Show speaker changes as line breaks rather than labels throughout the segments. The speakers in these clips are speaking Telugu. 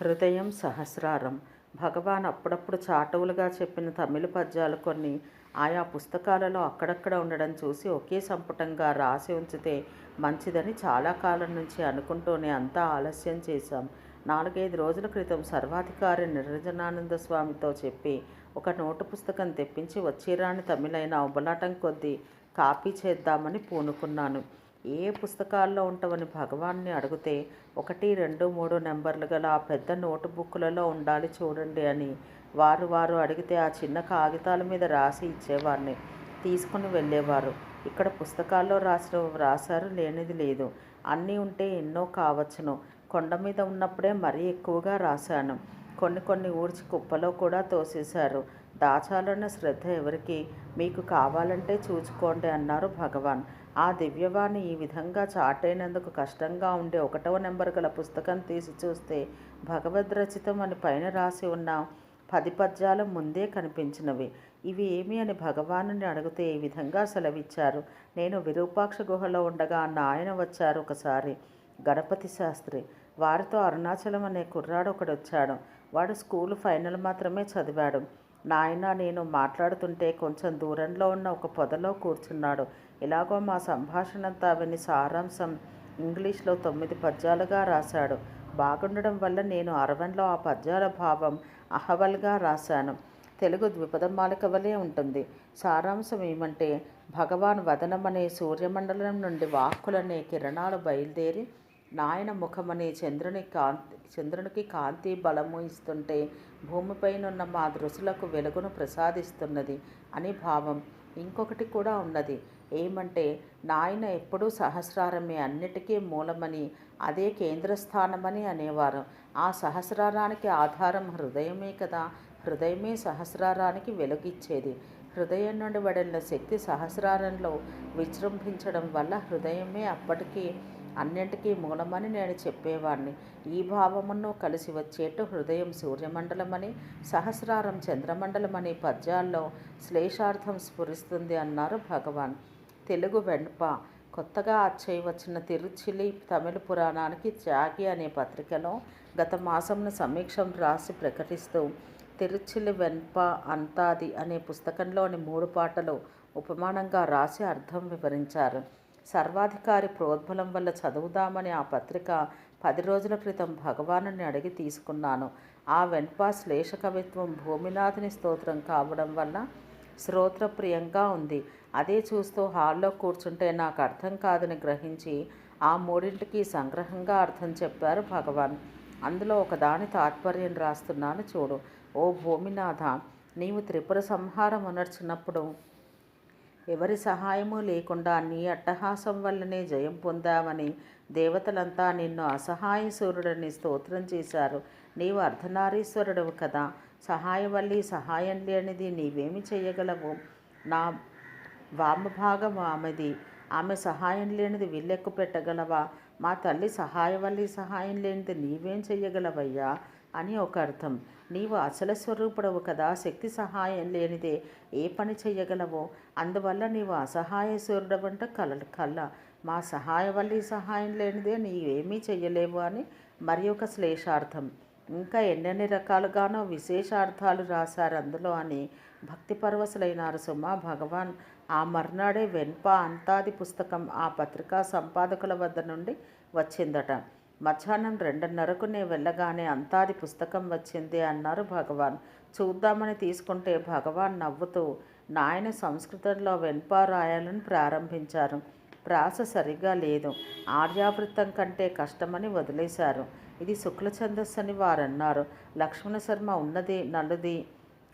హృదయం సహస్రారం. భగవాన్ అప్పుడప్పుడు చాటవులుగా చెప్పిన తమిళ పద్యాలు కొన్ని ఆయా పుస్తకాలలో అక్కడక్కడ ఉండడం చూసి ఒకే సంపుటంగా రాసి ఉంచితే మంచిదని చాలా కాలం నుంచి అనుకుంటూనే అంతా ఆలస్యం చేశాం. నాలుగైదు రోజుల క్రితం సర్వాధికారి నిరంజనానంద స్వామితో చెప్పి ఒక నోటు పుస్తకం తెప్పించి వచ్చిరాని తమిళైన ఉబలాటం కొద్దీ కాపీ చేద్దామని పూనుకున్నాను. ఏ పుస్తకాల్లో ఉంటావని భగవాన్ని అడిగితే ఒకటి రెండు మూడు నెంబర్లు గల ఆ పెద్ద నోటు బుక్కులలో ఉండాలి చూడండి అని వారు వారు అడిగితే ఆ చిన్న కాగితాల మీద రాసి ఇచ్చేవారిని. తీసుకుని వెళ్ళేవారు. ఇక్కడ పుస్తకాల్లో రాసిన రాశారు లేనిది లేదు. అన్నీ ఉంటే ఎన్నో కావచ్చును. కొండ మీద ఉన్నప్పుడే మరీ ఎక్కువగా రాశాను. కొన్ని కొన్ని ఊడ్చి కుప్పలో కూడా తోసేశారు. దాచాలన్న శ్రద్ధ ఎవరికి? మీకు కావాలంటే చూచుకోండి అన్నారు భగవాన్. ఆ దివ్యవాణి ఈ విధంగా చాటైనందుకు కష్టంగా ఉండే ఒకటవ నెంబర్ గల పుస్తకం తీసి చూస్తే భగవద్ రచితం అని పైన రాసి ఉన్న పది పద్యాలు ముందే కనిపించినవి. ఇవి ఏమి అని భగవానుని అడిగితే ఈ విధంగా సెలవిచ్చారు. నేను విరూపాక్ష గుహలో ఉండగా నాయన వచ్చారు ఒకసారి. గణపతి శాస్త్రి వారితో అరుణాచలం అనే కుర్రాడు ఒకడు వచ్చాడు. వాడు స్కూల్ ఫైనల్ మాత్రమే చదివాడు. నాయన నేను మాట్లాడుతుంటే కొంచెం దూరంలో ఉన్న ఒక పొదలో కూర్చున్నాడు. ఇలాగో మా సంభాషణంతా అవని విని సారాంశం ఇంగ్లీష్లో తొమ్మిది పద్యాలుగా రాశాడు. బాగుండడం వల్ల నేను అరవన్లో ఆ పద్యాల భావం అహవల్గా రాశాను. తెలుగు ద్విపదమాలిక వలె ఉంటుంది. సారాంశం ఏమంటే భగవాన్ వదనమనే సూర్యమండలం నుండి వాక్కులనే కిరణాలు బయలుదేరి నాయన ముఖమనే చంద్రుని కాంతి చంద్రునికి కాంతి బలము ఇస్తుంటే భూమిపైనున్న మా దృశులకు వెలుగును ప్రసాదిస్తున్నది అని భావం. ఇంకొకటి కూడా ఉన్నది. ఏమంటే నాయన ఎప్పుడూ సహస్రారమే అన్నిటికీ మూలమని అదే కేంద్రస్థానమని అనేవారు. ఆ సహస్రారానికి ఆధారం హృదయమే కదా! హృదయమే సహస్రారానికి వెలుగిచ్చేది. హృదయం నుండి వడిన శక్తి సహస్రారంలో విజృంభించడం వల్ల హృదయమే అప్పటికీ అన్నింటికీ మూలమని నేను చెప్పేవాణ్ణి. ఈ భావమును కలిసి వచ్చేట్టు హృదయం సూర్యమండలమని సహస్రారం చంద్రమండలమని పద్యాల్లో శ్లేషార్థం స్ఫురిస్తుంది అన్నారు భగవాన్. తెలుగు వెంప కొత్తగా అచ్చయి వచ్చిన తిరుచిలి తమిళ పురాణానికి త్యాగి అనే పత్రికలో గత మాసంలో సమీక్షం రాసి ప్రకటిస్తూ తిరుచిలి వెన్ప అంతాది అనే పుస్తకంలోని మూడు పాటలు ఉపమానంగా రాసి అర్థం వివరించారు. సర్వాధికారి ప్రోద్బలం వల్ల చదువుదామని ఆ పత్రిక పది రోజుల క్రితం భగవానుని అడిగి తీసుకున్నాను. ఆ వెన్పా శ్లేష కవిత్వం భూమినాథుని స్తోత్రం కావడం వల్ల శ్రోత్రప్రియంగా ఉంది. అదే చూస్తూ హాల్లో కూర్చుంటే నాకు అర్థం కాదని గ్రహించి ఆ మూడింటికి సంగ్రహంగా అర్థం చెప్పారు భగవాన్. అందులో ఒకదాని తాత్పర్యం రాస్తున్నాను చూడు. ఓ భూమినాథ నీవు త్రిపుర సంహారం అనర్చినప్పుడు ఎవరి సహాయము లేకుండా నీ అట్టహాసం వల్లనే జయం పొందావని దేవతలంతా నిన్ను అసహాయ సూర్యుడని స్తోత్రం చేశారు. నీవు అర్ధనారీశ్వరుడవు కదా. సహాయవల్లి సహాయం లేనిది నీవేమి చేయగలవు? నా వామభాగం ఆమెది. ఆమె సహాయం లేనిది విల్లెక్కు పెట్టగలవా? మా తల్లి సహాయవల్లి సహాయం లేనిది నీవేం చెయ్యగలవయ్యా అని ఒక అర్థం. నీవు అసలు స్వరూపుడవు కదా శక్తి సహాయం లేనిదే ఏ పని చెయ్యగలవో. అందువల్ల నీవు అసహాయ సూర్యుడవంట కల కళ్ళ మా సహాయవల్లి సహాయం లేనిదే నీవేమీ చెయ్యలేవు అని మరి ఒక శ్లేషార్థం. ఇంకా ఎన్నెన్ని రకాలుగానో విశేషార్థాలు రాశారు అందులో అని భక్తి పరవశులైనారు సుమ భగవాన్. ఆ మర్నాడే వెన్ప అంతాది పుస్తకం ఆ పత్రికా సంపాదకుల వద్ద నుండి వచ్చిందట. మధ్యాహ్నం రెండున్నరకు నే వెళ్ళగానే అంతాది పుస్తకం వచ్చింది అన్నారు భగవాన్. చూద్దామని తీసుకుంటే భగవాన్ నవ్వుతూ నాయన సంస్కృతంలో వెన్పా రాయాలని ప్రారంభించారు. ప్రాస సరిగా లేదు. ఆర్యావృత్తం కంటే కష్టమని వదిలేశారు. ఇది శుక్ల ఛందస్సు అని వారన్నారు. లక్ష్మణ శర్మ ఉన్నది నలుది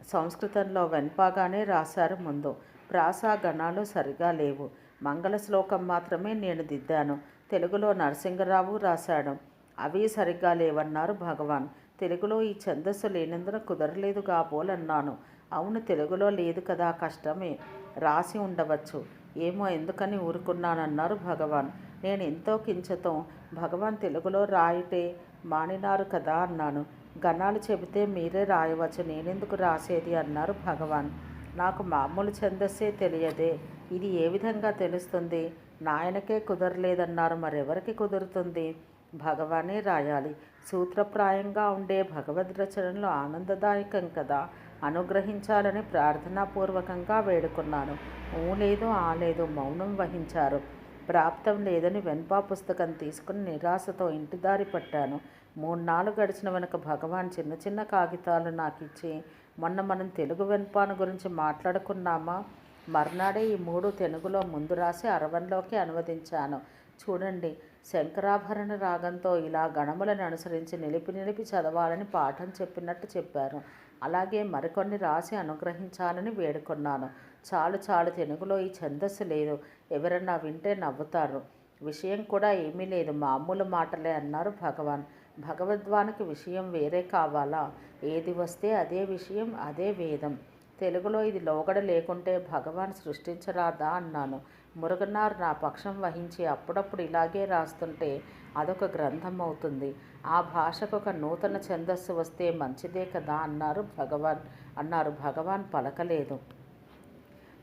సంస్కృతంలో వెన్పాగానే రాశారు ముందు. ప్రాస గణాలు సరిగా లేవు. మంగళ శ్లోకం మాత్రమే నేను దిద్దాను. తెలుగులో నరసింగరావు రాశాడు. అవి సరిగ్గా లేవన్నారు భగవాన్. తెలుగులో ఈ ఛందస్సు లేనందున కుదరలేదు కాబోలన్నాను అవును తెలుగులో లేదు కదా కష్టమే. రాసి ఉండవచ్చు. ఏమో ఎందుకని ఊరుకున్నానన్నారు భగవాన్. నేను ఎంతో కించతం భగవాన్ తెలుగులో రాయటే మానినారు కదా అన్నాను. గణాలు చెబితే మీరే రాయవచ్చు. నేనెందుకు రాసేది అన్నారు భగవాన్. నాకు మామూలు ఛందస్సే తెలియదే. ఇది ఏ విధంగా తెలుస్తుంది? నాయనకే కుదరలేదన్నారు మరెవరికి కుదురుతుంది? భగవానే రాయాలి. సూత్రప్రాయంగా ఉండే భగవద్ రచనలు ఆనందదాయకం కదా. అనుగ్రహించాలని ప్రార్థనాపూర్వకంగా వేడుకున్నాను. ఊ లేదు ఆ లేదు మౌనం వహించారు. ప్రాప్తం లేదని వెన్పా పుస్తకం తీసుకుని నిరాశతో ఇంటి దారి పట్టాను. మూడు నాలుగు గడిచిన వెనుక భగవాన్ చిన్న చిన్న కాగితాలు నాకు ఇచ్చి మొన్న మనం తెలుగు వెన్పాను గురించి మాట్లాడుకున్నామా? మర్నాడే ఈ మూడు తెలుగులో ముందు రాసి అరవంలోకి అనువదించాను. చూడండి శంకరాభరణ రాగంతో ఇలా గణములను అనుసరించి నిలిపి నిలిపి చదవాలని పాఠం చెప్పినట్టు చెప్పారు. అలాగే మరికొన్ని రాసి అనుగ్రహించాలని వేడుకున్నాను. చాలు చాలు తెలుగులో ఈ ఛందస్సు లేదు. ఎవరన్నా వింటే నవ్వుతారు. విషయం కూడా ఏమీ లేదు. మామూలు మాటలే అన్నారు భగవాన్. భగవద్వానికి విషయం వేరే కావాలా? ఏది వస్తే అదే విషయం అదే వేదం. తెలుగులో ఇది లోగడ లేకుంటే భగవాన్ సృష్టించరాదా అన్నాను. మురుగనార్ నా పక్షం వహించి అప్పుడప్పుడు ఇలాగే రాస్తుంటే అదొక గ్రంథం అవుతుంది ఆ భాషకు ఒక నూతన ఛందస్సు వస్తే మంచిదే కదా అన్నారు భగవాన్. అన్నారు భగవాన్ పలకలేదు.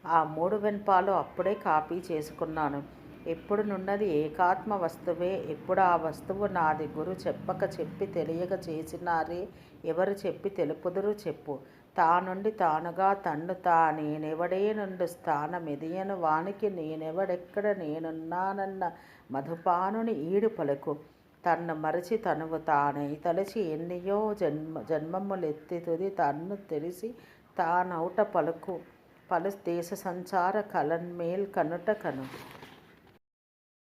ఆ మూడు వెన్పాలు అప్పుడే కాపీ చేసుకున్నాను. ఎప్పుడు నున్నది ఏకాత్మ వస్తువే ఎప్పుడు ఆ వస్తువు నాది గురు చెప్పక చెప్పి తెలియక చేసినారే ఎవరు చెప్పి తెలుపుదురు చెప్పు. తానుండి తానుగా తన్ను తా నేనెవడే నుండి స్థానమెదియను వానికి నేనెవడెక్కడ నేనున్నానన్న మధుపానుని ఈడు పలుకు. తన్ను మరచి తనువు తానై తలచి ఎన్నియో జన్మ జన్మములెత్తి తుది తన్ను తెలిసి తానౌట పలుకు. పలు దేశ సంచార కలన్మేల్ కనుట కను.